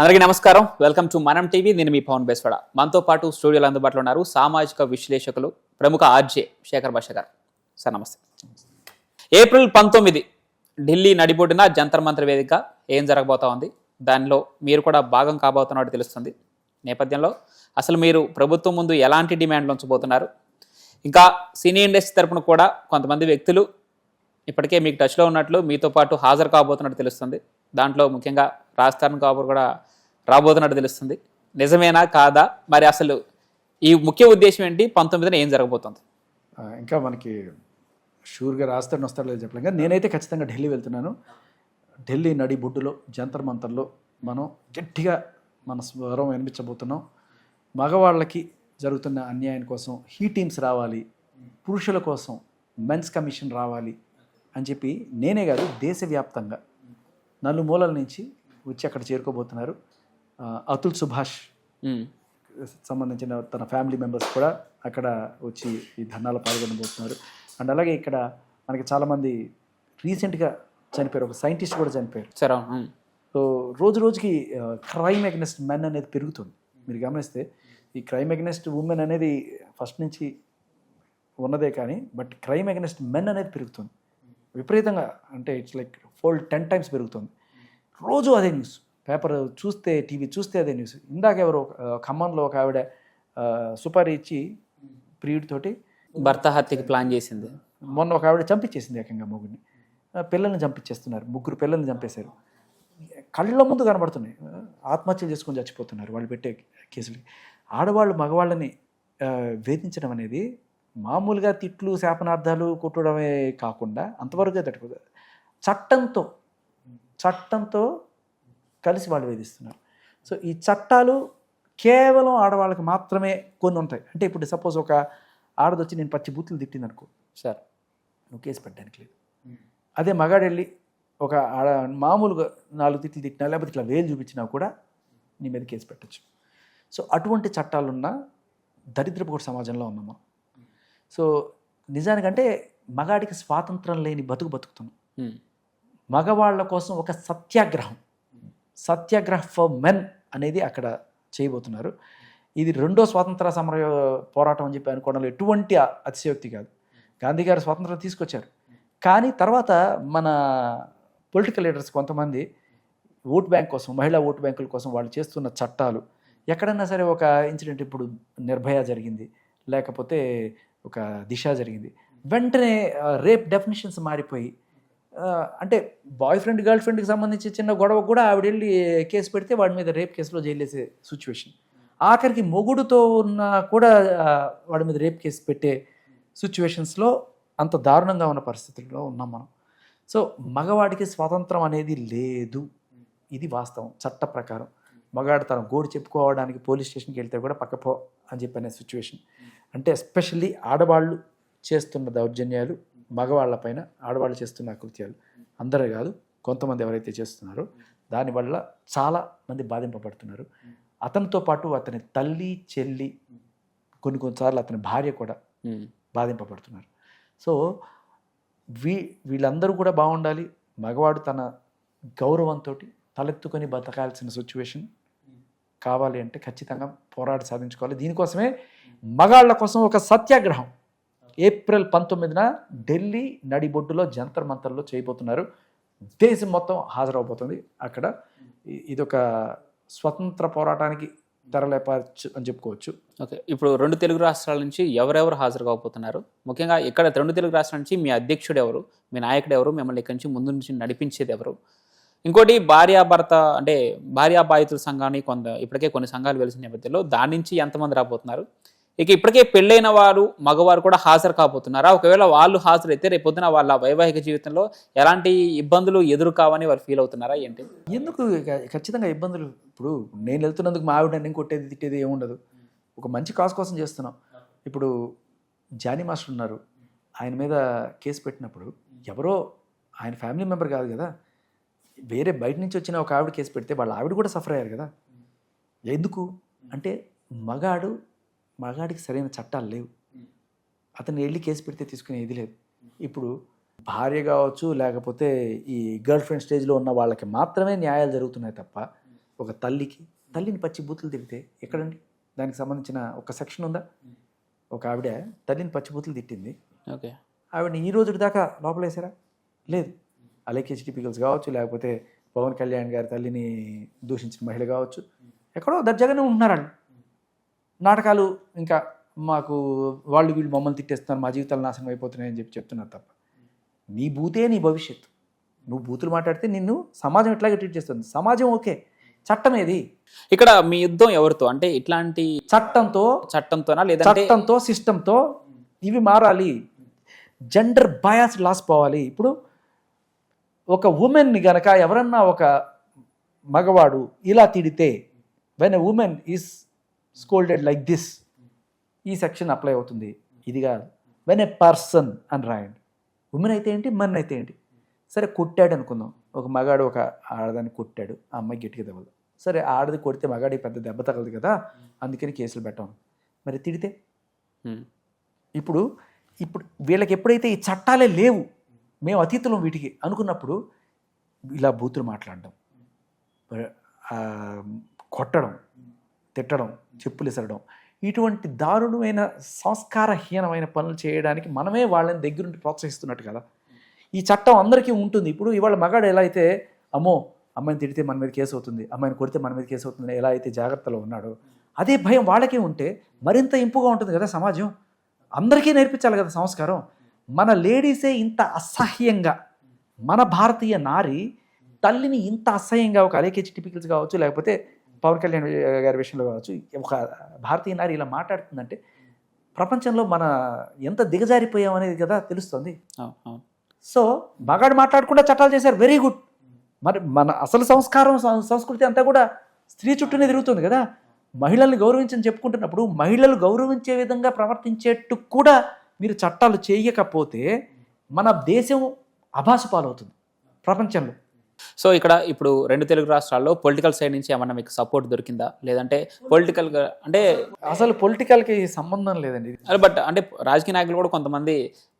అందరికీ నమస్కారం. Welcome to మనం టీవీ నేను మీ పవన్ బేస్వాడ. మనతో పాటు స్టూడియోలో అందుబాటులో ఉన్నారు సామాజిక విశ్లేషకులు ప్రముఖ ఆర్జే శేఖర్ భాష గారు. సార్ నమస్తే. ఏప్రిల్ పంతొమ్మిది ఢిల్లీ నడిబొడ్డున జంతర్ మంత్ర వేదిక ఏం జరగబోతా ఉంది? దానిలో మీరు కూడా భాగం కాబోతున్నట్టు తెలుస్తుంది. నేపథ్యంలో అసలు మీరు ప్రభుత్వం ముందు ఎలాంటి డిమాండ్లు ఉంచబోతున్నారు? ఇంకా సినీ ఇండస్ట్రీ తరపున కూడా కొంతమంది వ్యక్తులు ఇప్పటికే మీకు టచ్లో ఉన్నట్లు మీతో పాటు హాజరు కాబోతున్నట్టు తెలుస్తుంది. దాంట్లో ముఖ్యంగా రాజస్థాన్ కాబూర్ కూడా రాబోతున్నట్టు తెలుస్తుంది. నిజమేనా? కాదా? మరి అసలు ఈ ముఖ్య ఉద్దేశం ఏంటి? పంతొమ్మిదిన ఏం జరగబోతుంది? ఇంకా మనకి షూర్గా రాజస్థాన్ వస్తారో లేదు చెప్పలేం. కానీ నేనైతే ఖచ్చితంగా ఢిల్లీ వెళ్తున్నాను. ఢిల్లీ నడి బుడ్డులో జంతర్ మంతర్లో మనం గట్టిగా మన స్వరం వినిపించబోతున్నాం. మగవాళ్ళకి జరుగుతున్న అన్యాయం కోసం హీ టీమ్స్ రావాలి. పురుషుల కోసం మెన్స్ కమిషన్ రావాలి అని చెప్పి నేనే కాదు దేశవ్యాప్తంగా నలుమూలల నుంచి వచ్చి అక్కడ చేరుకోబోతున్నారు. అతుల్ సుభాష్ సంబంధించిన తన ఫ్యామిలీ మెంబర్స్ కూడా అక్కడ వచ్చి ఈ ధర్నాలో పాల్గొనబోతున్నారు. అండ్ అలాగే ఇక్కడ మనకి చాలామంది రీసెంట్గా చనిపోయారు. ఒక సైంటిస్ట్ కూడా చనిపోయారు. సరే సో రోజు రోజుకి క్రైమ్ అగెనెస్ట్ మెన్ అనేది పెరుగుతుంది. మీరు గమనిస్తే ఈ క్రైమ్ అగెనెస్ట్ ఉమెన్ అనేది ఫస్ట్ నుంచి ఉన్నదే కానీ బట్ క్రైమ్ అగెనెస్ట్ మెన్ అనేది పెరుగుతుంది. విపరీతంగా అంటే it's like fold ten times పెరుగుతుంది. రోజు అదే న్యూస్. పేపర్ చూస్తే టీవీ చూస్తే అదే న్యూస్. ఇందాక ఎవరో ఖమ్మంలో ఒక ఆవిడ సుపారీ ఇచ్చి ప్రియుడితోటి భర్త హత్యకి ప్లాన్ చేసింది. మొన్న ఒక ఆవిడ చంపించేసింది ఏకంగా మొగుడిని. పిల్లల్ని చంపించేస్తున్నారు. ముగ్గురు పిల్లల్ని చంపేశారు. కళ్ళ ముందు కనబడుతున్నాయి. ఆత్మహత్యలు చేసుకొని చచ్చిపోతున్నారు వాళ్ళు పెట్టే కేసులు ఆడవాళ్ళు మగవాళ్ళని వేధించడం అనేది మామూలుగా తిట్లు శాపనార్థాలు కొట్టడమే కాకుండా అంతవరకే తట్టుకోదు. చట్టంతో చట్టంతో కలిసి వాళ్ళు వేధిస్తున్నారు. సో ఈ చట్టాలు కేవలం ఆడవాళ్ళకి మాత్రమే కొన్ని ఉంటాయి. అంటే ఇప్పుడు సపోజ్ ఒక ఆడది వచ్చి నేను పచ్చి బూతులు తిట్టింది అనుకో సార్. నువ్వు కేసు పెట్టడానికి లేదు. అదే మగాడు వెళ్ళి ఒక ఆడ మామూలుగా నాలుగు తిట్లు తిట్టినా లేకపోతే ఇట్లా వేలు చూపించినా కూడా నీ మీద కేసు పెట్టచ్చు. సో అటువంటి చట్టాలున్న దరిద్రపు సమాజంలో ఉన్నాము? సో నిజానికంటే మగాడికి స్వాతంత్రం లేని బతుకు బతుకుతున్నాం. మగవాళ్ళ కోసం ఒక సత్యాగ్రహం. సత్యాగ్రహ ఫర్ మెన్ అనేది అక్కడ చేయబోతున్నారు. ఇది రెండో స్వాతంత్ర సమర పోరాటం అని చెప్పి అనుకోవడంలో ఎటువంటి అతిశయోక్తి కాదు. గాంధీ గారు స్వాతంత్రం తీసుకొచ్చారు. కానీ తర్వాత మన పొలిటికల్ లీడర్స్ కొంతమంది ఓట్ బ్యాంక్ కోసం మహిళా ఓటు బ్యాంకుల కోసం వాళ్ళు చేస్తున్న చట్టాలు ఎక్కడన్నా సరే ఒక ఇన్సిడెంట్ ఇప్పుడు నిర్భయ జరిగింది లేకపోతే ఒక దిశ జరిగింది. వెంటనే రేప్ డెఫినేషన్స్ మారిపోయి అంటే బాయ్ ఫ్రెండ్ గర్ల్ ఫ్రెండ్కి సంబంధించి చిన్న గొడవ కూడా ఆవిడ వెళ్ళి కేసు పెడితే వాడి మీద రేప్ కేసులో జైలేసే సిచ్యువేషన్ ఆఖరికి మొగుడుతో ఉన్న కూడా వాడి మీద రేప్ కేసు పెట్టే సిచ్యువేషన్స్లో అంత దారుణంగా ఉన్న పరిస్థితుల్లో ఉన్నాం మనం. సో మగవాడికి స్వాతంత్రం అనేది లేదు. ఇది వాస్తవం చట్ట ప్రకారం. మగాడు తన గోడు చెప్పుకోవడానికి పోలీస్ స్టేషన్కి వెళ్తే కూడా పక్కపో అని చెప్పనే సిచ్యువేషన్ అంటే ఎస్పెషల్లీ ఆడవాళ్ళు చేస్తున్న దౌర్జన్యాలు మగవాళ్ళపైన ఆడవాళ్ళు చేస్తున్న కృత్యాలు అందరే కాదు కొంతమంది ఎవరైతే చేస్తున్నారో దానివల్ల చాలా మంది బాధింపబడుతున్నారు. అతనితో పాటు అతని తల్లి చెల్లి కొన్ని కొన్నిసార్లు అతని భార్య కూడా బాధింపబడుతున్నారు. సో వీ వీళ్ళందరూ కూడా బాగుండాలి. మగవాడు తన గౌరవంతో తలెత్తుకొని బతకాల్సిన సిచ్యువేషన్ కావాలి అంటే ఖచ్చితంగా పోరాడి సాధించుకోవాలి. దీనికోసమే మగాళ్ళ కోసం ఒక సత్యాగ్రహం. ఏప్రిల్ పంతొమ్మిదిన ఢిల్లీ నడిబొడ్డులో జంతర్ మంతర్లో చేయబోతున్నారు. దేశం మొత్తం హాజరవబోతుంది. అక్కడ ఇది ఇదొక స్వతంత్ర పోరాటానికి తెరలేపచ్చు అని చెప్పుకోవచ్చు. ఓకే. ఇప్పుడు రెండు తెలుగు రాష్ట్రాల నుంచి ఎవరెవరు హాజరు కాకపోతున్నారు ముఖ్యంగా ఇక్కడ రెండు తెలుగు రాష్ట్రాల నుంచి మీ అధ్యక్షుడు ఎవరు? మీ నాయకుడు ఎవరు? మిమ్మల్ని ఇక్కడి నుంచి ముందు నుంచి నడిపించేది ఎవరు? ఇంకోటి భార్యాభర్త అంటే భార్యా బాధితుల సంఘాన్ని కొంత ఇప్పటికే కొన్ని సంఘాలు వెలిసిన నేపథ్యంలో దాని నుంచి ఎంతమంది రాబోతున్నారు? ఇక ఇప్పటికే పెళ్ళైన వారు మగవారు కూడా హాజరు కాబోతున్నారా? ఒకవేళ వాళ్ళు హాజరైతే అయితే రేపొద్దున వాళ్ళ వైవాహిక జీవితంలో ఎలాంటి ఇబ్బందులు ఎదురు కావని వారు ఫీల్ అవుతున్నారా? ఏంటి? ఎందుకు ఖచ్చితంగా ఇబ్బందులు? ఇప్పుడు నేను వెళ్తున్నందుకు మా ఆవిడ నేను కొట్టేది తిట్టేది ఏముండదు ఒక మంచి కాజ్ కోసం చేస్తున్నాం. ఇప్పుడు జానీ మాస్టర్ ఉన్నారు. ఆయన మీద కేసు పెట్టినప్పుడు ఎవరో ఆయన ఫ్యామిలీ మెంబర్ కాదు కదా వేరే బయట నుంచి వచ్చిన ఒక ఆవిడ కేసు పెడితే వాళ్ళ ఆవిడ కూడా సఫర్ అయ్యారు కదా. ఎందుకు? అంటే మగాడు మగాడికి సరైన చట్టాలు లేవు. అతను వెళ్ళి కేసు పెడితే తీసుకునే ఇది లేదు. ఇప్పుడు భార్య కావచ్చు లేకపోతే ఈ గర్ల్ ఫ్రెండ్ స్టేజ్లో ఉన్న వాళ్ళకి మాత్రమే న్యాయాలు జరుగుతున్నాయి తప్ప ఒక తల్లికి తల్లిని పచ్చి బూతులు తిడితే ఎక్కడండి? దానికి సంబంధించిన ఒక సెక్షన్ ఉందా? ఒక ఆవిడ తల్లిని పచ్చి బూతులు తిట్టింది. ఓకే. ఆవిడని ఈ రోజు దాకా లోపలేసారా? లేదు. అలాగే హెచ్డిపికల్స్ కావచ్చు లేకపోతే పవన్ కళ్యాణ్ గారి తల్లిని దూషించిన మహిళ కావచ్చు ఎక్కడో దర్జాగానే ఉంటున్నారు వాళ్ళు నాటకాలు ఇంకా మాకు వాళ్ళు వీళ్ళు మమ్మల్ని తిట్టేస్తున్నారు మా జీవితాలు నాశనం అయిపోతున్నాయని చెప్పి చెప్తున్నారు తప్ప. నీ బూతే నీ భవిష్యత్తు. నువ్వు బూతులు మాట్లాడితే నిన్ను సమాజం ఎట్లాగే ట్రీట్ చేస్తుంది? సమాజం ఓకే. చట్టం ఏది? ఇక్కడ మీ యుద్ధం ఎవరితో? అంటే ఇట్లాంటి చట్టంతో చట్టంతోనా? లేదంటే చట్టంతో సిస్టంతో ఇవి మారాలి. జెండర్ బయాస్ లాస్ పోవాలి. ఇప్పుడు ఒక ఉమెన్ని గనక ఎవరన్నా ఒక మగవాడు ఇలా తిడితే when a woman is scolded like this ఈ సెక్షన్ అప్లై అవుతుంది. ఇది కాదు. వెన్ ఎ పర్సన్ అని రాయండి ఉమెన్ అయితే ఏంటి? మన్ అయితే ఏంటి? సరే కొట్టాడు అనుకుందాం. ఒక మగాడు ఒక ఆడదాన్ని కొట్టాడు. ఆ అమ్మాయి గట్టిగా దెబ్బలు సరే ఆడది కొడితే మగాడికి పెద్ద దెబ్బ తగలదు కదా? అందుకని కేసులు పెట్టాం. మరి తిడితే? ఇప్పుడు ఇప్పుడు వీళ్ళకి ఎప్పుడైతే ఈ చట్టాలే లేవు మేము అతీతులం వీటికి అనుకున్నప్పుడు ఇలా బూతులు మాట్లాడడం కొట్టడం తిట్టడం చెప్పులు ఇసరడం. ఇటువంటి దారుణమైన సంస్కారహీనమైన పనులు చేయడానికి మనమే వాళ్ళని దగ్గరుండి ప్రోత్సహిస్తున్నట్టు కదా. ఈ చట్టం అందరికీ ఉంటుంది. ఇప్పుడు ఇవాళ మగాడు ఎలా అయితే అమ్మో అమ్మాయిని తిడితే మన మీద కేసు అవుతుంది అమ్మాయిని కొడితే మన మీద కేసు అవుతుంది ఎలా అయితే జాగ్రత్తలో ఉన్నాడో అదే భయం వాళ్ళకే ఉంటే మరింత ఇంపుగా ఉంటుంది కదా సమాజం. అందరికీ నేర్పించాలి కదా సంస్కారం. మన లేడీసే ఇంత అసహ్యంగా మన భారతీయ నారి తల్లిని ఇంత అసహ్యంగా ఒక అలేకేచి టిపికల్స్ కావచ్చు లేకపోతే పవన్ కళ్యాణ్ గారి విషయంలో కావచ్చు ఒక భారతీయ నారి ఇలా మాట్లాడుతుందంటే ప్రపంచంలో మన ఎంత దిగజారిపోయాం అనేది కదా తెలుస్తుంది. సో మగాడు మాట్లాడకుండా చట్టాలు చేశారు. వెరీ గుడ్ మరి మన అసలు సంస్కారం సంస్కృతి అంతా కూడా స్త్రీ చుట్టూనే తిరుగుతుంది కదా. మహిళల్ని గౌరవించని చెప్పుకుంటున్నప్పుడు మహిళలు గౌరవించే విధంగా ప్రవర్తించేట్టు కూడా మీరు చట్టాలు చేయకపోతే మన దేశం అభాసు పాలవుతుంది ప్రపంచంలో. సో ఇక్కడ ఇప్పుడు రెండు తెలుగు రాష్ట్రాల్లో పొలిటికల్ సైడ్ నుంచి ఏమన్నా మీకు సపోర్ట్ దొరికిందా? లేదంటే పొలిటికల్గా అంటే అసలు పొలిటికల్కి సంబంధం లేదండి. బట్ అంటే రాజకీయ నాయకులు కూడా కొంతమంది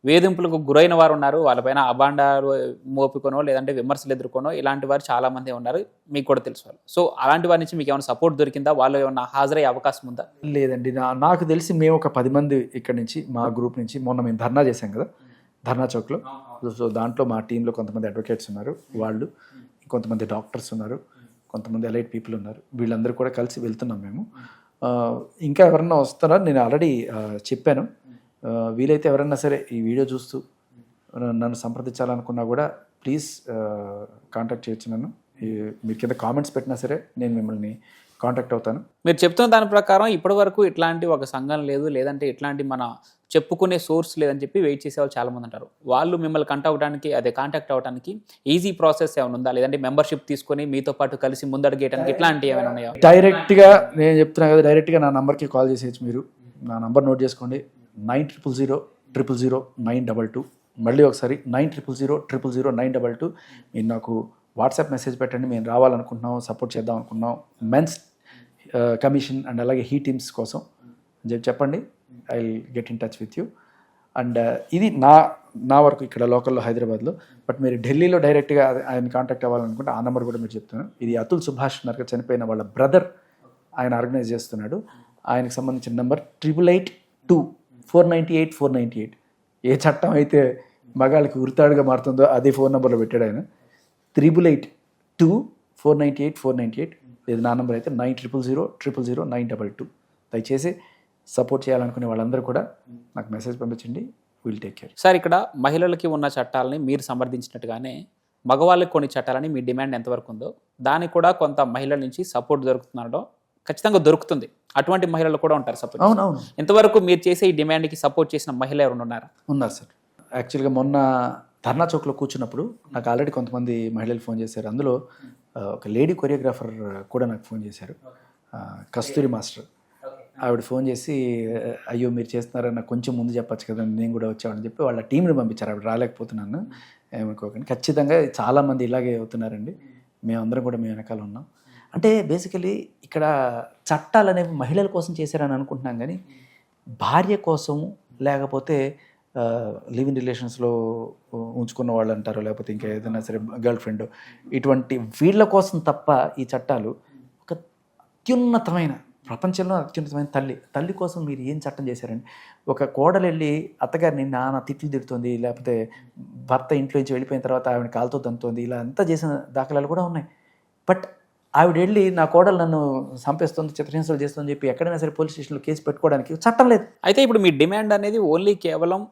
వేధింపులకు గురైన వారు ఉన్నారు. వాళ్ళపైన అబాండాలు మోపుకొనో లేదంటే విమర్శలు ఎదుర్కొనో ఇలాంటి వారు చాలా మంది ఉన్నారు. మీకు కూడా తెలుసు వాళ్ళు. సో అలాంటి వారి నుంచి మీకు ఏమైనా సపోర్ట్ దొరికిందా? వాళ్ళు ఏమైనా హాజరయ్యే అవకాశం ఉందా? లేదండి. నాకు తెలిసి మేము ఒక పది మంది ఇక్కడ నుంచి మా గ్రూప్ నుంచి మొన్న మేము ధర్నా చేశాం కదా. ధర్నా చౌక్లో. సో దాంట్లో మా టీంలో కొంతమంది అడ్వకేట్స్ ఉన్నారు వాళ్ళు కొంతమంది డాక్టర్స్ ఉన్నారు కొంతమంది ఎలైట్ పీపుల్ ఉన్నారు. వీళ్ళందరూ కూడా కలిసి వెళ్తున్నాం మేము. ఇంకా ఎవరన్నా వస్తారా? నేను ఆల్రెడీ చెప్పాను. వీలైతే ఎవరన్నా సరే ఈ వీడియో చూస్తూ నన్ను సంప్రదించాలనుకున్నా కూడా ప్లీజ్ కాంటాక్ట్ చేయొచ్చు నన్ను. మీరు కింద కామెంట్స్ పెట్టినా సరే నేను మిమ్మల్ని కాంటాక్ట్ అవుతాను. మీరు చెప్తున్న దాని ప్రకారం ఇప్పటి వరకు ఇట్లాంటి ఒక సంఘం లేదు లేదంటే ఇట్లాంటి మన చెప్పుకునే సోర్స్ లేదని చెప్పి వెయిట్ చేసే వాళ్ళు చాలా మంది ఉంటారు. వాళ్ళు మిమ్మల్ని కంటాక్ట్ అవడానికి అదే కాంటాక్ట్ అవడానికి ఈజీ ప్రాసెస్ ఏమైనా ఉందా? లేదంటే మెంబర్షిప్ తీసుకొని మీతో పాటు కలిసి ముందడుగేయడానికి ఇట్లాంటివి ఏమైనా ఉన్నాయా? డైరెక్ట్గా నేను చెప్తున్నా కదా డైరెక్ట్గా నా నంబర్కి కాల్ చేసేయచ్చు మీరు. నా నంబర్ నోట్ చేసుకోండి. Nine triple zero triple zero nine double two. మళ్ళీ ఒకసారి nine triple zero triple zero nine double two. మీరు నాకు వాట్సాప్ మెసేజ్ పెట్టండి. మేము రావాలనుకుంటున్నాం సపోర్ట్ చేద్దాం అనుకుంటున్నాం. మెన్స్ కమిషన్ అండ్ అలాగే హీ టీమ్స్ కోసం. చెప్పి చెప్పండి. I get in touch with you and ఇది నా నా వరకు ఇక్కడ లోకల్లో హైదరాబాద్లో బట్ మీరు ఢిల్లీలో డైరెక్ట్గా ఆయన కాంటాక్ట్ అవ్వాలనుకుంటే ఆ నెంబర్ కూడా మీరు చెప్తాను ఇది అతుల్ సుభాష్ నర్క చనిపోయిన వాళ్ళ బ్రదర్ ఆయన ఆర్గనైజ్ చేస్తున్నాడు. ఆయనకు సంబంధించిన number triple eight two four ninety eight four ninety eight ఏ చట్టం అయితే మగాళ్ళకి ఉరితాడుగా మారుతుందో అదే ఫోన్ నెంబర్లో పెట్టాడు ఆయన. Triple eight two four ninety eight four ninety eight లేదు నా నెంబర్ అయితే nine triple zero triple zero nine double two దయచేసి సపోర్ట్ చేయాలనుకునే వాళ్ళందరూ కూడా నాకు మెసేజ్ పంపించండి. విల్ టేక్ కేర్ సార్ ఇక్కడ మహిళలకి ఉన్న చట్టాలని మీరు సమర్థించినట్టుగానే మగవాళ్ళకి కొన్ని చట్టాలని మీ డిమాండ్ ఎంతవరకు ఉందో దానికి కూడా కొంత మహిళల నుంచి సపోర్ట్ దొరుకుతుందో ఖచ్చితంగా దొరుకుతుంది. అటువంటి మహిళలు కూడా ఉంటారు సపోర్ట్ అవునవును. ఇంతవరకు మీరు చేసే ఈ డిమాండ్కి సపోర్ట్ చేసిన మహిళ ఎవరు ఉన్నారా? ఉన్నారు సార్. యాక్చువల్గా మొన్న ధర్నా చౌక్లో కూర్చున్నప్పుడు నాకు ఆల్రెడీ కొంతమంది మహిళలు ఫోన్ చేశారు. అందులో ఒక లేడీ కొరియోగ్రాఫర్ కూడా నాకు ఫోన్ చేశారు. కస్తూరి మాస్టర్. ఆవిడ ఫోన్ చేసి అయ్యో మీరు చేస్తున్నారన్న నాకు కొంచెం ముందు చెప్పొచ్చు కదా నేను కూడా వచ్చామని చెప్పి వాళ్ళ టీంని పంపించారు. ఆవిడ రాలేకపోతున్నాను. ఏమనుకోకండి. ఖచ్చితంగా చాలామంది ఇలాగే అవుతున్నారండి. మేమందరం కూడా మేము వెనకాల ఉన్నాం. అంటే బేసికలీ ఇక్కడ చట్టాలు అనేవి మహిళల కోసం చేశారని అనుకుంటున్నాం కానీ భార్య కోసం లేకపోతే లివ్ ఇన్ రిలేషన్స్లో ఉంచుకున్న వాళ్ళు అంటారు లేకపోతే ఇంకా ఏదైనా సరే గర్ల్ ఫ్రెండ్ ఇటువంటి వీళ్ళ కోసం తప్ప ఈ చట్టాలు ఒక అత్యున్నతమైన ప్రపంచంలో అత్యున్నతమైన తల్లి తల్లి కోసం మీరు ఏం చట్టం చేశారండి ఒక కోడలు వెళ్ళి అత్తగారిని నాన్న తిట్లు తిడుతుంది లేకపోతే భర్త ఇంట్లో నుంచి వెళ్ళిపోయిన తర్వాత ఆవిడ కాలుతో తంతుంది ఇలా అంతా చేసిన దాఖలాలు కూడా ఉన్నాయి. బట్ ఆవిడ వెళ్ళి నా కోడలు నన్ను చంపేస్తుంది చిత్రహింసలు చేస్తుందని చెప్పి ఎక్కడైనా సరే పోలీస్ స్టేషన్లో కేసు పెట్టుకోవడానికి చట్టం లేదు. అయితే ఇప్పుడు మీ డిమాండ్ అనేది ఓన్లీ కేవలం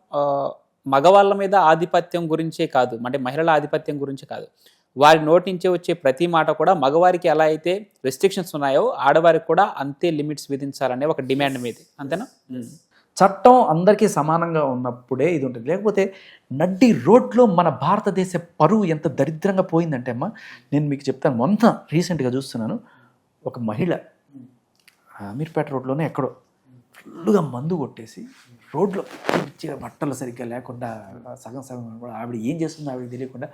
మగవాళ్ళ మీద ఆధిపత్యం గురించే కాదు అంటే మహిళల ఆధిపత్యం గురించి కాదు. వారి నోటి నుంచి వచ్చే ప్రతి మాట కూడా మగవారికి ఎలా అయితే రెస్ట్రిక్షన్స్ ఉన్నాయో ఆడవారికి కూడా అంతే లిమిట్స్ విధించాలనే ఒక డిమాండ్ మీది. అంతేనా? చట్టం అందరికీ సమానంగా ఉన్నప్పుడే ఇది ఉంటుంది. లేకపోతే నడ్డి రోడ్లో మన భారతదేశ పరువు ఎంత దరిద్రంగా పోయిందంటే అమ్మా నేను మీకు చెప్తాను. మొన్న రీసెంట్గా చూస్తున్నాను ఒక మహిళ అమీర్పేట రోడ్లోనే ఎక్కడో ఫుల్గా మందు కొట్టేసి రోడ్లో మంచిగా బట్టలు సరిగ్గా లేకుండా సగం సగం కూడా ఆవిడ ఏం చేస్తుందో ఆవిడ తెలియకుండా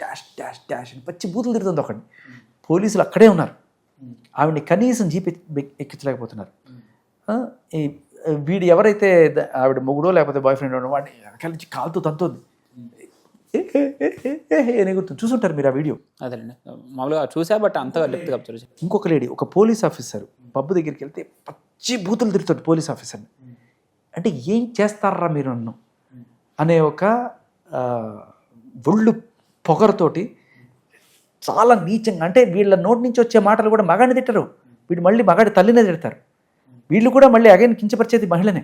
డాష్ డాష్ డాష్ అని పచ్చి బూతులు తిరుగుతుంది ఒకటి పోలీసులు అక్కడే ఉన్నారు. ఆవిడని కనీసం జీప్ ఎక్కి- ఎక్కించలేకపోతున్నారు. వీడు ఎవరైతే ఆవిడ మొగుడో లేకపోతే బాయ్ ఫ్రెండ్ వాడిని వెనకాల నుంచి కాలుతో తంతుంది ఎగురుతుంది. చూసుంటారు మీరు ఆ వీడియో? అదేనండి మామూలుగా చూసా బట్ అంతగా లెఫ్ట్గా ఇంకొక లేడీ ఒక పోలీస్ ఆఫీసర్ పబ్బు దగ్గరికి వెళ్తే పచ్చి బూతులు తిరుగుతుంది పోలీస్ ఆఫీసర్ని అంటే ఏం చేస్తారా మీరు నన్ను? అనే ఒక ఒళ్ళు పొగరుతోటి చాలా నీచంగా అంటే వీళ్ళ నోటి నుంచి వచ్చే మాటలు కూడా మగాడిని తిట్టరు. వీడు మళ్ళీ మగాడి తల్లినే తిడతారు. వీళ్ళు కూడా మళ్ళీ అగైన్ కించపరిచేది మహిళనే.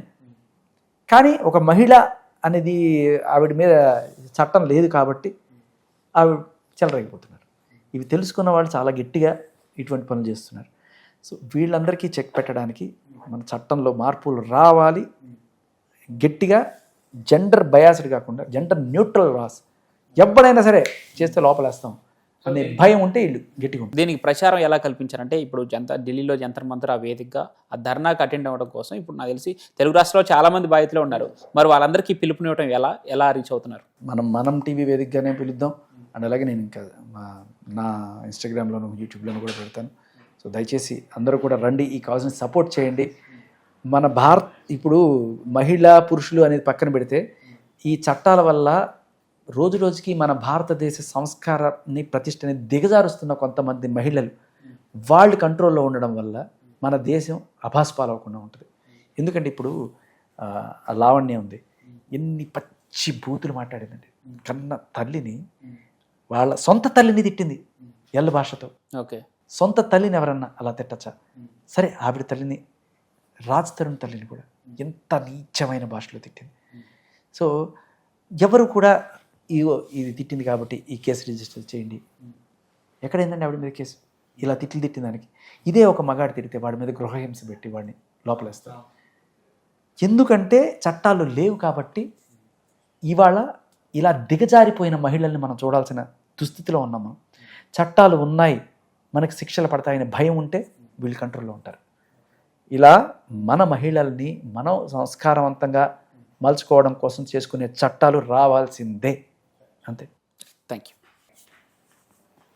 కానీ ఒక మహిళ అనేది ఆవిడ మీద చట్టం లేదు కాబట్టి ఆవిడ చెలరైపోతున్నారు ఇవి తెలుసుకున్న వాళ్ళు చాలా గట్టిగా ఇటువంటి పనులు చేస్తున్నారు. సో వీళ్ళందరికీ చెక్ పెట్టడానికి మన చట్టంలో మార్పులు రావాలి. గట్టిగా జెండర్ బయాస్డ్ కాకుండా జెండర్ న్యూట్రల్ రాస్ ఎవడైనా సరే చేస్తే లోపలేస్తాం. అనే భయం ఉంటే వీళ్ళు గట్టిగా ఉంటుంది. దీనికి ప్రచారం ఎలా కల్పించారంటే ఇప్పుడు జంత ఢిల్లీలో జంతర్ మంతర్ ఆ వేదికగా ఆ ధర్నాకు అటెండ్ అవ్వడం కోసం ఇప్పుడు నాకు తెలిసి తెలుగు రాష్ట్రాల్లో చాలా మంది బాధితులు ఉన్నారు. మరి వాళ్ళందరికీ పిలుపునివ్వడం ఎలా ఎలా రీచ్ అవుతున్నారు? మనం మనం టీవీ వేదికగానే పిలుద్దాం. అండ్ అలాగే నేను ఇంకా మా నా ఇన్స్టాగ్రామ్లోను యూట్యూబ్లోను కూడా పెడతాను. సో దయచేసి అందరూ కూడా రండి ఈ కాజ్ని సపోర్ట్ చేయండి. మన భారత్ ఇప్పుడు మహిళ పురుషులు అనేది పక్కన పెడితే ఈ చట్టాల వల్ల రోజు రోజుకి మన భారతదేశ సంస్కారాన్ని ప్రతిష్టని దిగజారుస్తున్న కొంతమంది మహిళలు వాళ్ళు కంట్రోల్లో ఉండడం వల్ల మన దేశం అభాస్పాలవకుండా ఉంటుంది. ఎందుకంటే ఇప్పుడు లావణ్య ఉంది. ఎన్ని పచ్చి బూతులు మాట్లాడిందండి. కన్న తల్లిని వాళ్ళ సొంత తల్లిని తిట్టింది ఎల్ల భాషతో. ఓకే. సొంత తల్లిని ఎవరన్నా అలా తిట్టచ్చా? సరే ఆవిడ తల్లిని రాజ్ తరుణ్ తల్లిని కూడా ఎంత నీచమైన భాషలో తిట్టింది. సో ఎవరు కూడా ఇగో ఇది తిట్టింది కాబట్టి ఈ కేసు రిజిస్టర్ చేయండి. ఎక్కడైందండి ఆవిడ మీద కేసు? ఇలా తిట్లు తిట్టిన దానికి. ఇదే ఒక మగాడు తిడితే వాడి మీద గృహహింస పెట్టి వాడిని లోపలేస్తారు. ఎందుకంటే చట్టాలు లేవు కాబట్టి ఇవాళ ఇలా దిగజారిపోయిన మహిళల్ని మనం చూడాల్సిన దుస్థితిలో ఉన్నాం మనం. చట్టాలు ఉన్నాయి. మనకు శిక్షలు పడతాయనే భయం ఉంటే వీళ్ళు కంట్రోల్లో ఉంటారు. ఇలా మన మహిళల్ని మనం సంస్కారవంతంగా మలుచుకోవడం కోసం చేసుకునే చట్టాలు రావాల్సిందే. అంతే థ్యాంక్ యూ